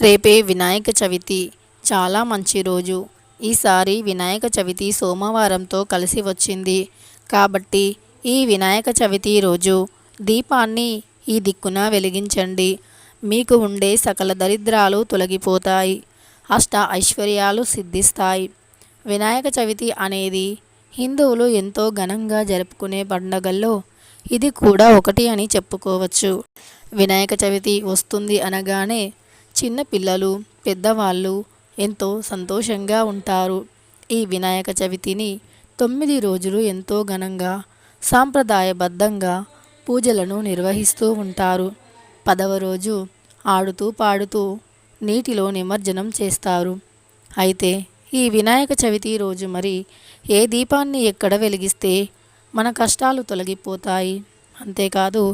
రేపే వినాయక చవితి. చాలా మంచి రోజు. ఈసారి వినాయక చవితి సోమవారంతో కలిసి వచ్చింది. కాబట్టి ఈ వినాయక చవితి రోజు దీపాన్ని ఈ దిక్కున వెలిగించండి. మీకు ఉండే సకల దరిద్రాలు తొలగిపోతాయి. అష్ట ఐశ్వర్యాలు సిద్ధిస్తాయి. వినాయక చవితి అనేది హిందువులు ఎంతో ఘనంగా జరుపుకునే పండగల్లో ఇది కూడా ఒకటి అని చెప్పుకోవచ్చు. వినాయక చవితి వస్తుంది అనగానే చిన్న పిల్లలు పెద్దవాళ్ళు ఎంతో సంతోషంగా ఉంటారు. ఈ వినాయక చవితిని తొమ్మిది రోజులు ఎంతో ఘనంగా సాంప్రదాయబద్ధంగా పూజలను నిర్వహిస్తూ ఉంటారు. పదవ రోజు ఆడుతూ పాడుతూ నీటిలో నిమజ్జనం చేస్తారు. అయితే ఈ వినాయక చవితి రోజు మరి ఏ దీపాన్ని ఎక్కడ వెలిగిస్తే మన కష్టాలు తొలగిపోతాయి? అంతేకాదు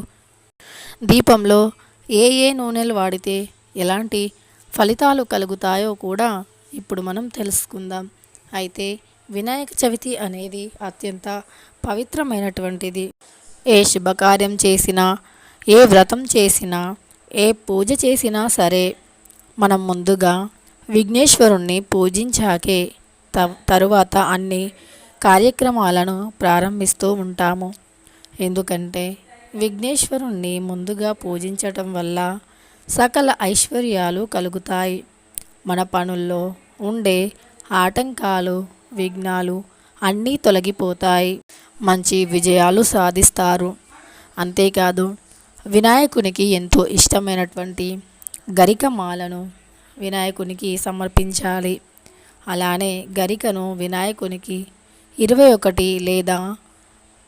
దీపంలో ఏ ఏ నూనెలు వాడితే ఎలాంటి ఫలితాలు కలుగుతాయో కూడా ఇప్పుడు మనం తెలుసుకుందాం. అయితే వినాయక చవితి అనేది అత్యంత పవిత్రమైనటువంటిది. ఏ శుభకార్యం చేసినా ఏ వ్రతం చేసినా ఏ పూజ చేసినా సరే మనం ముందుగా విఘ్నేశ్వరుణ్ణి పూజించాకే త తరువాత అన్ని కార్యక్రమాలను ప్రారంభిస్తూ ఉంటాము. ఎందుకంటే విఘ్నేశ్వరుణ్ణి ముందుగా పూజించటం వల్ల సకల ఐశ్వర్యాలు కలుగుతాయి. మన పనుల్లో ఉండే ఆటంకాలు విఘ్నాలు అన్నీ తొలగిపోతాయి. మంచి విజయాలు సాధిస్తారు. అంతేకాదు వినాయకునికి ఎంతో ఇష్టమైనటువంటి గరికమాలను వినాయకునికి సమర్పించాలి. అలానే గరికను వినాయకునికి ఇరవై ఒకటి లేదా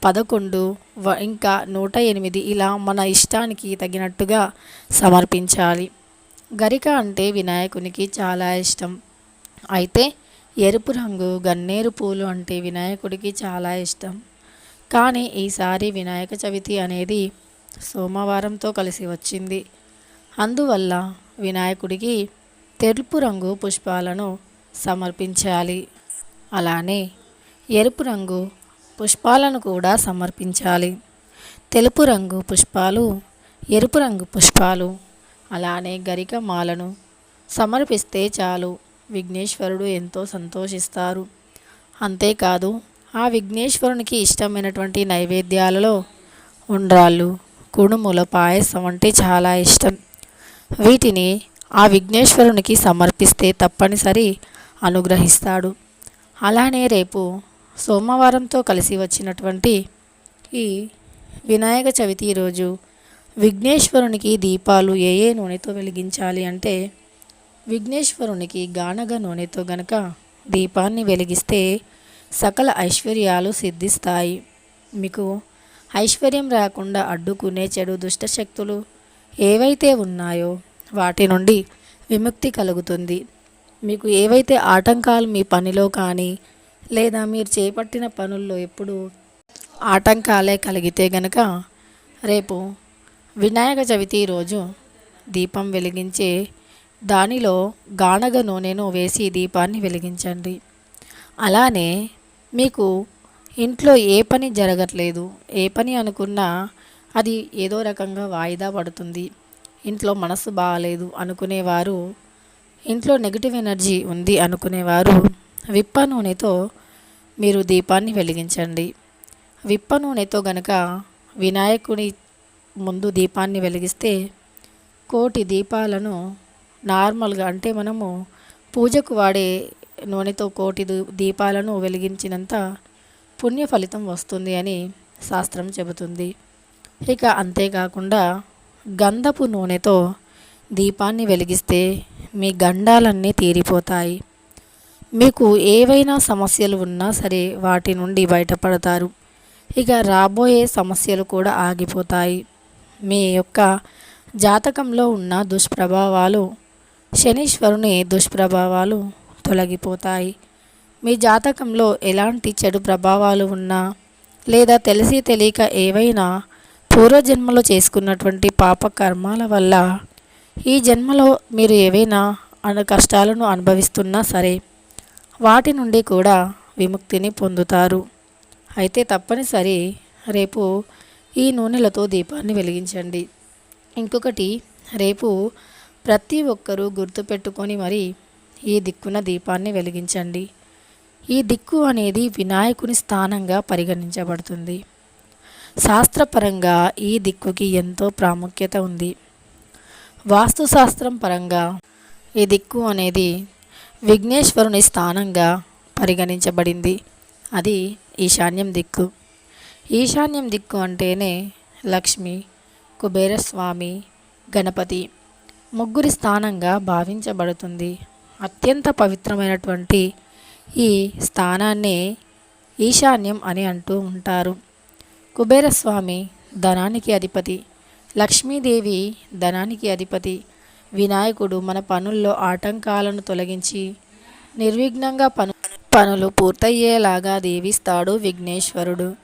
పదకొండు వ ఇంకా నూట ఎనిమిది ఇలా మన ఇష్టానికి తగినట్టుగా సమర్పించాలి. గరిక అంటే వినాయకునికి చాలా ఇష్టం. అయితే ఎరుపు రంగు గన్నేరు పూలు అంటే వినాయకుడికి చాలా ఇష్టం. కానీ ఈసారి వినాయక చవితి అనేది సోమవారంతో కలిసి వచ్చింది. అందువల్ల వినాయకుడికి తెలుపు రంగు పుష్పాలను సమర్పించాలి. అలానే ఎరుపు రంగు పుష్పాలను కూడా సమర్పించాలి. తెలుపు రంగు పుష్పాలు ఎరుపు రంగు పుష్పాలు అలానే గరిక మాలను సమర్పిస్తే చాలు. విఘ్నేశ్వరుడు ఎంతో సంతోషిస్తారు. అంతేకాదు ఆ విఘ్నేశ్వరునికి ఇష్టమైనటువంటి నైవేద్యాలలో ఉండ్రాళ్ళు కుడుముల పాయసం అంటే చాలా ఇష్టం. వీటిని ఆ విఘ్నేశ్వరునికి సమర్పిస్తే తప్పనిసరి అనుగ్రహిస్తాడు. అలానే రేపు సోమవారంతో కలిసి వచ్చినటువంటి ఈ వినాయక చవితి రోజు విఘ్నేశ్వరునికి దీపాలు ఏ ఏ నూనెతో వెలిగించాలి అంటే విఘ్నేశ్వరునికి గానగ నూనెతో గనక దీపాన్ని వెలిగిస్తే సకల ఐశ్వర్యాలు సిద్ధిస్తాయి. మీకు ఐశ్వర్యం రాకుండా అడ్డుకునే చెడు దుష్టశక్తులు ఏవైతే ఉన్నాయో వాటి నుండి విముక్తి కలుగుతుంది. మీకు ఏవైతే ఆటంకాలు మీ పనిలో కానీ లేదా మీరు చేపట్టిన పనుల్లో ఎప్పుడు ఆటంకాలే కలిగితే గనక రేపు వినాయక చవితి రోజు దీపం వెలిగించే దానిలో గానగ నూనెను వేసి దీపాన్ని వెలిగించండి. అలానే మీకు ఇంట్లో ఏ పని జరగట్లేదు ఏ పని అనుకున్నా అది ఏదో రకంగా వాయిదా పడుతుంది. ఇంట్లో మనసు బాగాలేదు అనుకునేవారు ఇంట్లో నెగిటివ్ ఎనర్జీ ఉంది అనుకునేవారు విప్ప నూనెతో మీరు దీపాన్ని వెలిగించండి. విప్ప నూనెతో గనక వినాయకుని ముందు దీపాన్ని వెలిగిస్తే కోటి దీపాలను నార్మల్గా అంటే మనము పూజకు వాడే నూనెతో కోటి దీపాలను వెలిగించినంత పుణ్య ఫలితం వస్తుంది అని శాస్త్రం చెబుతుంది. ఇక అంతేకాకుండా గంధపు నూనెతో దీపాన్ని వెలిగిస్తే మీ గండాలన్నీ తీరిపోతాయి. మీకు ఏవైనా సమస్యలు ఉన్నా సరే వాటి నుండి బయటపడతారు. ఇక రాబోయే సమస్యలు కూడా ఆగిపోతాయి. మీ యొక్క జాతకంలో ఉన్న దుష్ప్రభావాలు శనీశ్వరుని దుష్ప్రభావాలు తొలగిపోతాయి. మీ జాతకంలో ఎలాంటి చెడు ప్రభావాలు ఉన్నా లేదా తెలిసి తెలియక ఏవైనా పూర్వజన్మలో చేసుకున్నటువంటి పాప కర్మాల వల్ల ఈ జన్మలో మీరు ఏవైనా అన కష్టాలను అనుభవిస్తున్నా సరే వాటి నుండి కూడా విముక్తిని పొందుతారు. అయితే తప్పనిసరి రేపు ఈ నూనెలతో దీపాన్ని వెలిగించండి. ఇంకొకటి రేపు ప్రతి ఒక్కరూ గుర్తుపెట్టుకొని మరి ఈ దిక్కున దీపాన్ని వెలిగించండి. ఈ దిక్కు అనేది వినాయకుని స్థానంగా పరిగణించబడుతుంది. శాస్త్రపరంగా ఈ దిక్కుకి ఎంతో ప్రాముఖ్యత ఉంది. వాస్తుశాస్త్రం పరంగా ఈ దిక్కు అనేది విఘ్నేశ్వరుని స్థానంగా పరిగణించబడింది. అది ఈశాన్యం దిక్కు. ఈశాన్యం దిక్కు అంటేనే లక్ష్మి కుబేరస్వామి గణపతి. ముగ్గురి స్థానంగా భావించబడుతుంది. అత్యంత పవిత్రమైనటువంటి ఈ స్థానాన్ని ఈశాన్యం అని అంటూ ఉంటారు. కుబేరస్వామి ధనానికి అధిపతి లక్ష్మీదేవి ధనానికి అధిపతి వినాయకుడు మన పనుల్లో ఆటంకాలను తొలగించి నిర్విఘ్నంగా పను పనులు పూర్తయ్యేలాగా దీవిస్తాడు విఘ్నేశ్వరుడు.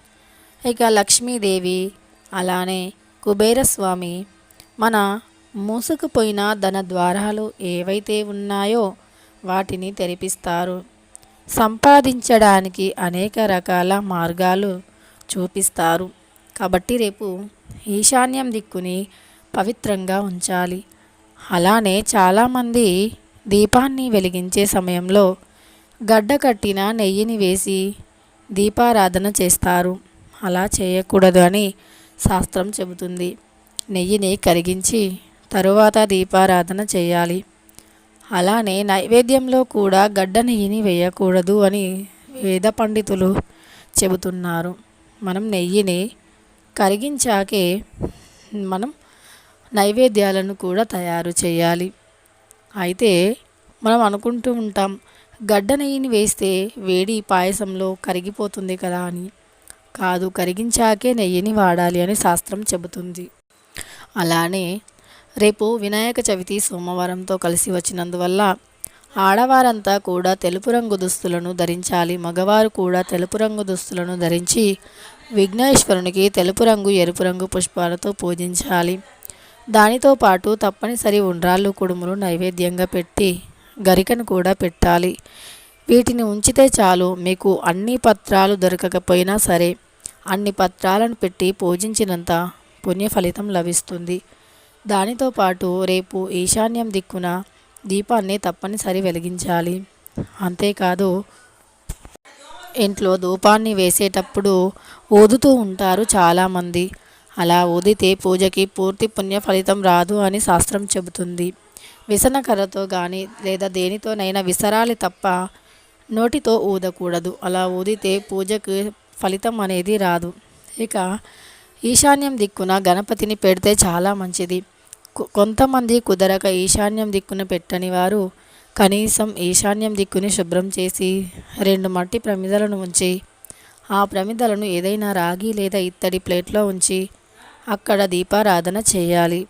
ఇక లక్ష్మీదేవి అలానే కుబేరస్వామి మన మూసుకుపోయిన ధన ద్వారాలు ఏవైతే ఉన్నాయో వాటిని తెరిపిస్తారు. సంపాదించడానికి అనేక రకాల మార్గాలు చూపిస్తారు. కాబట్టి రేపు ఈశాన్యం దిక్కుని పవిత్రంగా ఉంచాలి. అలానే చాలామంది దీపాన్ని వెలిగించే సమయంలో గడ్డ కట్టిన నెయ్యిని వేసి దీపారాధన చేస్తారు. అలా చేయకూడదు అని శాస్త్రం చెబుతుంది. నెయ్యిని కరిగించి తరువాత దీపారాధన చేయాలి. అలానే నైవేద్యంలో కూడా గడ్డ నెయ్యిని వేయకూడదు అని వేద పండితులు చెబుతున్నారు. మనం నెయ్యిని కరిగించాకే మనం నైవేద్యాలను కూడా తయారు చేయాలి. అయితే మనం అనుకుంటూ ఉంటాం గడ్డ నెయ్యిని వేస్తే వేడి పాయసంలో కరిగిపోతుంది కదా అని. కాదు కరిగించాకే నెయ్యిని వాడాలి అని శాస్త్రం చెబుతుంది. అలానే రేపు వినాయక చవితి సోమవారంతో కలిసి వచ్చినందువల్ల ఆడవారంతా కూడా తెలుపు రంగు దుస్తులను ధరించాలి. మగవారు కూడా తెలుపు రంగు దుస్తులను ధరించి విఘ్నేశ్వరునికి తెలుపు రంగు ఎరుపు రంగు పుష్పాలతో పూజించాలి. దానితో పాటు తప్పనిసరి ఉండ్రాళ్ళు కుడుములు నైవేద్యంగా పెట్టి గరికను కూడా పెట్టాలి. వీటిని ఉంచితే చాలు మీకు అన్ని పత్రాలు దొరకకపోయినా సరే అన్ని పత్రాలను పెట్టి పూజించినంత పుణ్య ఫలితం లభిస్తుంది. దానితో పాటు రేపు ఈశాన్యం దిక్కున దీపాన్ని తప్పనిసరి వెలిగించాలి. అంతేకాదు ఇంట్లో ధూపాన్ని వేసేటప్పుడు ఊదుతూ ఉంటారు చాలామంది. అలా ఊదితే పూజకి పూర్తి పుణ్య ఫలితం రాదు అని శాస్త్రం చెబుతుంది. విసనకర్రతో కానీ లేదా దేనితోనైనా విసరాలి తప్ప నోటితో ఊదకూడదు. అలా ఊదితే పూజకు ఫలితం అనేది రాదు. ఇక ఈశాన్యం దిక్కున గణపతిని పెడితే చాలా మంచిది. కొంతమంది కుదరక ఈశాన్యం దిక్కున పెట్టని వారు కనీసం ఈశాన్యం దిక్కుని శుభ్రం చేసి రెండు మట్టి ప్రమిదలను ఉంచి ఆ ప్రమిదలను ఏదైనా రాగి లేదా ఇత్తడి ప్లేట్లో ఉంచి అక్కడ దీపారాధన చేయాలి.